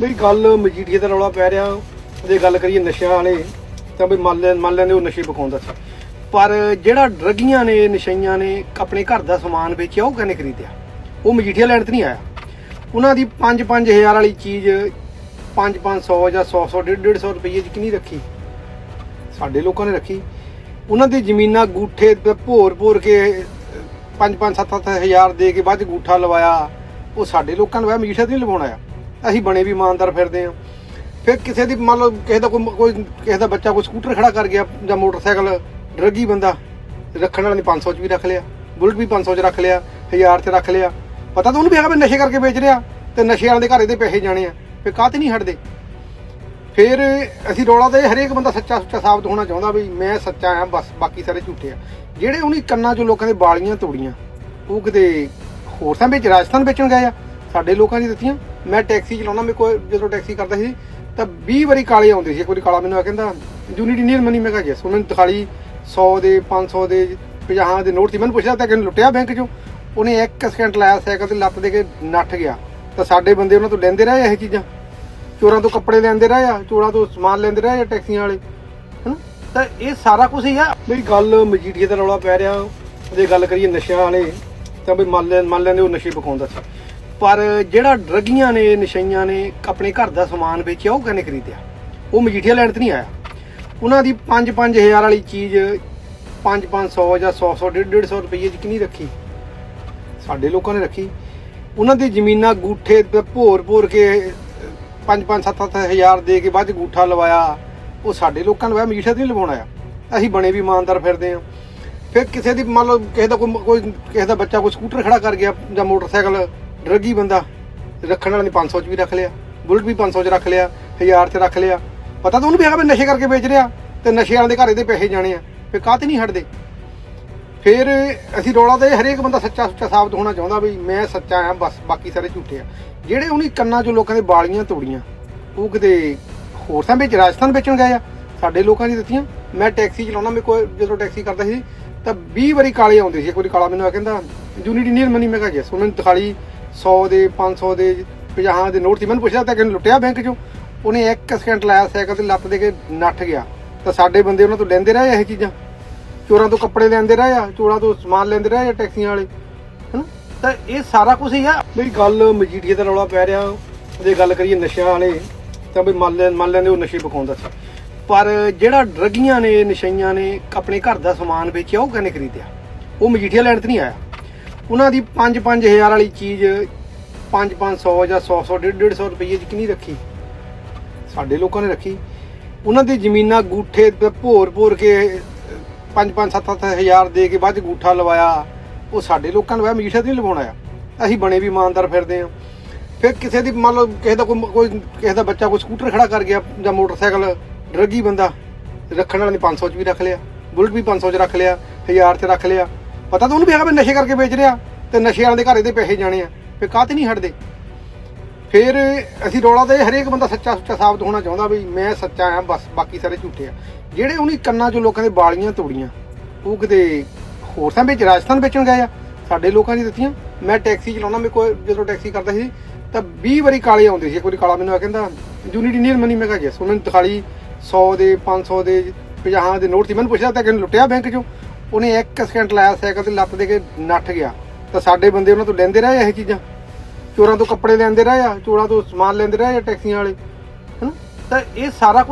ਬਈ ਗੱਲ ਮਜੀਠੀਏ ਦਾ ਰੌਲਾ ਪੈ ਰਿਹਾ ਜੇ ਗੱਲ ਕਰੀਏ ਨਸ਼ਿਆਂ ਵਾਲੇ, ਤਾਂ ਬਈ ਮੰਨ ਲੈ, ਮੰਨ ਲੈਂਦੇ ਉਹ ਨਸ਼ੇ ਪਕਾਉਂਦਾ ਸੀ। ਪਰ ਜਿਹੜਾ ਡਰੱਗੀਆਂ ਨੇ, ਨਸ਼ਈਆਂ ਨੇ, ਆਪਣੇ ਘਰ ਦਾ ਸਮਾਨ ਵੇਚਿਆ, ਉਹ ਕਹਿੰਨੇ ਖਰੀਦਿਆ? ਉਹ ਮਜੀਠੀਆ ਲੈਣ ਤੇ ਨਹੀਂ ਆਇਆ। ਉਹਨਾਂ ਦੀ 5-5000 ਵਾਲੀ ਚੀਜ਼ 5-500 ਜਾਂ 100-100 150 ਰੁਪਏ ਚ ਕਿੰਨੀ ਰੱਖੀ? ਸਾਡੇ ਲੋਕਾਂ ਨੇ ਰੱਖੀ। ਉਹਨਾਂ ਦੀ ਜ਼ਮੀਨਾਂ ਗੂਠੇ ਭੋਰ ਭੋਰ ਕੇ 5-5 7-7 ਹਜ਼ਾਰ ਦੇ ਕੇ ਬਾਅਦ 'ਚ ਗੂਠਾ ਲਵਾਇਆ। ਉਹ ਸਾਡੇ ਲੋਕਾਂ ਨੂੰ ਵਾਇਆ ਮਜੀਠੀਆ ਤੇ ਨਹੀਂ ਲਵਾਉਣਾ ਆ। ਅਸੀਂ ਬਣੇ ਵੀ ਇਮਾਨਦਾਰ ਫਿਰਦੇ ਆ ਫਿਰ ਕਿਸੇ ਦੀ ਮੰਨ ਲਓ ਕਿਸੇ ਦਾ ਕੋਈ ਕੋਈ ਕਿਸੇ ਦਾ ਬੱਚਾ ਕੋਈ ਸਕੂਟਰ ਖੜਾ ਕਰ ਗਿਆ ਜਾਂ ਮੋਟਰਸਾਈਕਲ, ਡਰੱਗੀ ਬੰਦਾ, ਰੱਖਣ ਵਾਲੇ ਨੇ 500 ਚ ਵੀ ਰੱਖ ਲਿਆ, ਬੁਲਟ ਵੀ 500 ਚ ਰੱਖ ਲਿਆ 1000 ਚ ਰੱਖ ਲਿਆ। ਪਤਾ ਤਾਂ ਉਹਨੂੰ ਵੀ ਹੈਗਾ ਵੀ ਨਸ਼ੇ ਕਰਕੇ ਵੇਚ ਰਿਹਾ ਤੇ ਨਸ਼ੇ ਵਾਲੇ ਦੇ ਘਰ ਦੇ ਪੈਸੇ ਜਾਣੇ ਆ, ਫਿਰ ਕਾਹਤੇ ਨਹੀਂ ਹਟਦੇ? ਫਿਰ ਅਸੀਂ ਰੌਲਾ ਤੇ ਹਰੇਕ ਬੰਦਾ ਸੱਚਾ ਸੁੱਚਾ ਸਾਬਤ ਹੋਣਾ ਚਾਹੁੰਦਾ ਵੀ ਮੈਂ ਸੱਚਾ ਆ, ਬਸ ਬਾਕੀ ਸਾਰੇ ਝੂਠੇ ਆ। ਜਿਹੜੇ ਉਹਨੇ ਕੰਨਾਂ 'ਚੋਂ ਲੋਕਾਂ ਦੇ ਬਾਲੀਆਂ ਤੋੜੀਆਂ, ਉਹ ਕਿਤੇ ਹੋਰ ਥਾਂ ਵਿੱਚ, ਰਾਜਸਥਾਨ ਵੇਚਣ ਗਏ ਆ, ਸਾਡੇ ਲੋਕਾਂ ਦੀ ਦਿੱਤੀਆਂ। ਮੈਂ ਟੈਕਸੀ ਚਲਾਉਣਾ ਮੇਰੇ ਕੋਲ ਜਦੋਂ ਟੈਕਸੀ ਕਰਦਾ ਸੀ, ਤਾਂ 20 ਵਾਰੀ ਕਾਲੇ ਆਉਂਦੇ ਸੀ, ਇੱਕ ਵਾਰੀ ਕਾਲਾ ਮੈਨੂੰ ਆ ਕਹਿੰਦਾ, ਯੂਨਿਟ ਇੰਡੀਅਨ ਮਨੀ ਮੈਂ ਕਿਹਾ, ਯੈਸ ਮੈਨੂੰ ਦਿਖਾਲੀ 100 ਦੇ 500 ਦੇ 50 ਦੇ ਨੋਟ ਸੀ। ਮੈਨੂੰ ਪੁੱਛਿਆ ਤਾਂ ਕਿ ਲੁੱਟਿਆ ਬੈਂਕ 'ਚੋਂ? ਉਹਨੇ ਇੱਕ ਸਕਿੰਟ ਲਾਇਆ ਸਾਈਕਲ ਤੇ, ਲੱਤ ਦੇ ਕੇ ਨੱਠ ਗਿਆ। ਤਾਂ ਸਾਡੇ ਬੰਦੇ ਉਹਨਾਂ ਤੋਂ ਲੈਂਦੇ ਰਹੇ ਇਹ ਚੀਜ਼ਾਂ? ਚੋਰਾਂ ਤੋਂ ਕੱਪੜੇ ਲੈਂਦੇ ਰਹੇ ਆ? ਚੋਰਾਂ ਤੋਂ ਸਮਾਨ ਲੈਂਦੇ ਰਹੇ ਆ ਟੈਕਸੀਆਂ ਵਾਲੇ? ਹਨਾ? ਤਾਂ ਇਹ ਸਾਰਾ ਕੁਝ ਹੀ ਆ। ਮੇਰੀ ਗੱਲ ਮਜੀਠੀਏ ਦਾ ਰੌਲਾ ਪੈ ਰਿਹਾ। ਜੇ ਗੱਲ ਕਰੀਏ ਨਸ਼ਿਆਂ ਵਾਲੇ, ਤਾਂ ਬਈ ਮੰਨ ਲੈ ਮੰਨ ਲੈਂਦੇ ਉਹ ਨਸ਼ੇ ਪਕਾਉਂਦਾ ਸੀ। ਪਰ ਜਿਹੜਾ ਡਰੱਗੀਆਂ ਨੇ, ਨਸ਼ਈਆਂ ਨੇ ਆਪਣੇ ਘਰ ਦਾ ਸਮਾਨ ਵੇਚਿਆ, ਉਹ ਕਹਿੰਨੇ ਖਰੀਦਿਆ? ਉਹ ਮਜੀਠੀਆ ਲੈਣ ਤੇ ਨਹੀਂ ਆਇਆ। ਉਹਨਾਂ ਦੀ 5-5000 ਵਾਲੀ ਚੀਜ਼ 5-500 ਜਾਂ 100-100 150 ਰੁਪਏ ਚ ਕਿੰਨੀ ਰੱਖੀ? ਸਾਡੇ ਲੋਕਾਂ ਨੇ ਰੱਖੀ। ਉਹਨਾਂ ਦੀ ਜ਼ਮੀਨਾਂ ਗੂਠੇ ਭੋਰ ਭੋਰ ਕੇ 5-5 7-7 ਹਜ਼ਾਰ ਦੇ ਕੇ ਬਾਅਦ 'ਚ ਗੂਠਾ ਲਵਾਇਆ। ਉਹ ਸਾਡੇ ਲੋਕਾਂ ਨੂੰ ਲਵਾਇਆ ਮਜੀਠਾ ਤੇ ਨਹੀਂ ਲਵਾਉਣਾ ਆ। ਅਸੀਂ ਬਣੇ ਵੀ ਇਮਾਨਦਾਰ ਫਿਰਦੇ ਆ। ਫਿਰ ਕਿਸੇ ਦੀ ਮੰਨ ਲਓ, ਕਿਸੇ ਦਾ ਕੋਈ ਕੋਈ, ਕਿਸੇ ਦਾ ਬੱਚਾ ਕੋਈ ਸਕੂਟਰ ਖੜਾ ਕਰ ਗਿਆ ਜਾਂ ਮੋਟਰਸਾਈਕਲ ਡਰੱਗੀ ਬੰਦਾ ਰੱਖਣ ਵਾਲੇ ਨੇ 500 ਚ ਵੀ ਰੱਖ ਲਿਆ, ਬੁਲਟ ਵੀ 500 ਚ ਰੱਖ ਲਿਆ 1000 ਚ ਰੱਖ ਲਿਆ। ਪਤਾ ਤਾਂ ਉਹਨੂੰ ਵੀ ਹੈਗਾ ਵੀ ਨਸ਼ੇ ਕਰਕੇ ਵੇਚ ਰਿਹਾ ਤੇ ਨਸ਼ੇ ਵਾਲੇ ਦੇ ਘਰੇ ਦੇ ਪੈਸੇ ਜਾਣੇ ਆ, ਫਿਰ ਕਾਹਤੇ ਨਹੀਂ ਹਟਦੇ? ਫਿਰ ਅਸੀਂ ਰੌਲਾ ਤੇ ਹਰੇਕ ਬੰਦਾ ਸੱਚਾ ਸੁੱਚਾ ਸਾਬਤ ਹੋਣਾ ਚਾਹੁੰਦਾ ਵੀ ਮੈਂ ਸੱਚਾ ਆ, ਬਸ ਬਾਕੀ ਸਾਰੇ ਝੂਠੇ ਆ। ਜਿਹੜੇ ਉਹਨੀ ਕੰਨਾਂ 'ਚੋਂ ਲੋਕਾਂ ਦੇ ਬਾਲੀਆਂ ਤੋੜੀਆਂ, ਉਹ ਕਿਤੇ ਹੋਰ ਥਾਂ ਵਿੱਚ, ਰਾਜਸਥਾਨ ਵੇਚਣ ਗਏ ਆ, ਸਾਡੇ ਲੋਕਾਂ ਦੀ ਦਿੱਤੀਆਂ। ਮੈਂ ਟੈਕਸੀ ਚਲਾਉਣਾ ਮੇਰੇ ਕੋਲ ਜਦੋਂ ਟੈਕਸੀ ਕਰਦਾ ਸੀ, ਤਾਂ 20 ਵਾਰੀ ਕਾਲੇ ਆਉਂਦੇ ਸੀ। ਇੱਕ ਵਾਰੀ ਕਾਲਾ ਮੈਨੂੰ ਆ ਕਹਿੰਦਾ ਯੂਨਿਟ ਇੰਡੀਅਨ ਮਨੀ ਮੈਂ ਕਿਹਾ ਯੈਸ ਉਹਨੇ ਦਿਖਾਲੀ 100 ਦੇ 500 ਦੇ 50 ਦੇ ਨੋਟ ਸੀ। ਮੈਨੂੰ ਪੁੱਛਿਆ ਤਾਂ ਕਿ ਲੁੱਟਿਆ ਬੈਂਕ 'ਚੋਂ। ਉਹਨੇ ਇੱਕ ਸਕਿੰਟ ਲਾਇਆ, ਸਾਈਕਲ ਤੇ ਲੱਤ ਦੇ ਕੇ ਨੱਠ ਗਿਆ। ਤਾਂ ਸਾਡੇ ਬੰਦੇ ਉਹਨਾਂ ਤੋਂ ਲੈਂਦੇ ਰਹੇ ਇਹ ਚੀਜ਼ਾਂ? ਚੋਰਾਂ ਤੋਂ ਕੱਪੜੇ ਲੈਂਦੇ ਰਹੇ ਆ? ਚੋਰਾਂ ਤੋਂ ਸਮਾਨ ਲੈਂਦੇ ਰਹੇ ਆ ਟੈਕਸੀਆਂ ਵਾਲੇ? ਹਨਾ? ਤਾਂ ਇਹ ਸਾਰਾ ਕੁਝ ਹੀ ਆ। ਮੇਰੀ ਗੱਲ ਮਜੀਠੀਏ ਦਾ ਰੌਲਾ ਪੈ ਰਿਹਾ। ਜੇ ਗੱਲ ਕਰੀਏ ਨਸ਼ਿਆਂ ਵਾਲੇ। ਤਾਂ ਬਈ ਮੰਨ ਲੈ, ਮੰਨ ਲੈਂਦੇ ਉਹ ਨਸ਼ੇ ਪਕਾਉਂਦਾ ਸੀ। ਪਰ ਜਿਹੜਾ ਡਰੱਗੀਆਂ ਨੇ, ਨਸ਼ਈਆਂ ਨੇ, ਆਪਣੇ ਘਰ ਦਾ ਸਮਾਨ ਵੇਚਿਆ, ਉਹ ਕਹਿੰਨੇ ਖਰੀਦਿਆ? ਉਹ ਮਜੀਠੀਆ ਲੈਣ ਤੇ ਨਹੀਂ ਆਇਆ। ਉਹਨਾਂ ਦੀ 5-5000 ਵਾਲੀ ਚੀਜ਼ 5-500 ਜਾਂ 100-100 150 ਰੁਪਏ ਚ ਕਿੰਨੀ ਰੱਖੀ? ਸਾਡੇ ਲੋਕਾਂ ਨੇ ਰੱਖੀ। ਉਹਨਾਂ ਦੀ ਜ਼ਮੀਨਾਂ ਗੂਠੇ ਭੋਰ ਭੋਰ ਕੇ 5-5 7-7 ਹਜ਼ਾਰ ਦੇ ਕੇ ਬਾਅਦ 'ਚ ਗੂਠਾ ਲਵਾਇਆ। ਉਹ ਸਾਡੇ ਲੋਕਾਂ ਨੂੰ ਲਵਾਇਆ ਮਜੀਠਾ ਨਹੀਂ ਲਵਾਉਣਾ ਆ। ਅਸੀਂ ਬਣੇ ਵੀ ਇਮਾਨਦਾਰ ਫਿਰਦੇ ਆ। ਫਿਰ ਕਿਸੇ ਦੀ ਮੰਨ ਲਓ, ਕਿਸੇ ਦਾ ਕੋਈ ਕੋਈ ਕਿਸੇ ਦਾ ਬੱਚਾ ਕੋਈ ਸਕੂਟਰ ਖੜਾ ਕਰ ਗਿਆ ਜਾਂ ਮੋਟਰਸਾਈਕਲ, ਡਰੱਗੀ ਬੰਦਾ, ਰੱਖਣ ਵਾਲੇ ਨੇ 500 ਚ ਵੀ ਰੱਖ ਲਿਆ, ਬੁਲਟ ਵੀ 500 ਚ ਰੱਖ ਲਿਆ 1000 ਚ ਰੱਖ ਲਿਆ। ਪਤਾ ਤਾਂ ਉਹਨੂੰ ਵੀ ਹੈਗਾ ਵੀ ਨਸ਼ੇ ਕਰਕੇ ਵੇਚ ਰਿਹਾ ਤੇ ਨਸ਼ੇ ਵਾਲਿਆਂ ਦੇ ਘਰੇ ਦੇ ਪੈਸੇ ਜਾਣੇ ਆ, ਫਿਰ ਕਾਹਤੇ ਨਹੀਂ ਹਟਦੇ? ਫਿਰ ਅਸੀਂ ਰੌਲਾ ਦੇ ਹਰੇਕ ਬੰਦਾ ਸੱਚਾ ਸੁੱਚਾ ਸਾਬਤ ਹੋਣਾ ਚਾਹੁੰਦਾ ਵੀ ਮੈਂ ਸੱਚਾ ਆ ਬਸ ਬਾਕੀ ਸਾਰੇ ਝੂਠੇ ਆ। ਜਿਹੜੇ ਉਹਨੀ ਕੰਨਾਂ 'ਚੋਂ ਲੋਕਾਂ ਦੇ ਬਾਲੀਆਂ ਤੋੜੀਆਂ, ਉਹ ਕਿਤੇ ਹੋਰ ਥਾਂ ਵਿੱਚ, ਰਾਜਸਥਾਨ ਵੇਚਣ ਗਏ ਆ, ਸਾਡੇ ਲੋਕਾਂ ਦੀ ਦਿੱਤੀਆਂ। ਮੈਂ ਟੈਕਸੀ ਚਲਾਉਣਾ ਮੇਰੇ ਕੋਲ ਜਦੋਂ ਟੈਕਸੀ ਕਰਦਾ ਸੀ, ਤਾਂ 20 ਵਾਰੀ ਕਾਲੇ ਆਉਂਦੇ ਸੀ। ਇੱਕ ਵਾਰੀ ਕਾਲਾ ਮੈਨੂੰ ਆ ਕਹਿੰਦਾ ਯੂਨਿਟ ਇੰਡੀਅਨ ਮਨੀ ਮੈਂ ਕਿਹਾ ਉਹਨਾਂ ਉਹਨੇ ਦਿਖਾਲੀ 100 ਦੇ 500 ਦੇ 50 ਦੇ ਨੋਟ ਸੀ। ਮੈਨੂੰ ਪੁੱਛਿਆ ਤਾਂ ਕਿ ਲੁੱਟਿਆ ਬੈਂਕ 'ਚੋਂ? ਉਹਨੇ 1 ਸਕਿੰਟ ਲਾਇਆ, ਸਾਈਕਲ ਤੇ ਲੱਤ ਦੇ ਕੇ ਨੱਠ ਗਿਆ। ਤਾਂ ਸਾਡੇ ਬੰਦੇ ਉਹਨਾਂ ਤੋਂ ਲੈਂਦੇ ਰਹੇ ਇਹ ਚੀਜ਼ਾਂ? ਚੋਰਾਂ ਤੋਂ ਕੱਪੜੇ ਲੈਂਦੇ ਰਹੇ ਆ, ਚੋਰਾਂ ਤੋਂ ਸਮਾਨ ਲੈਂਦੇ ਰਹੇ ਆ ਟੈਕਸੀਆਂ ਵਾਲੇ? ਹਨਾ? ਤਾਂ ਇਹ ਸਾਰਾ ਕੁਝ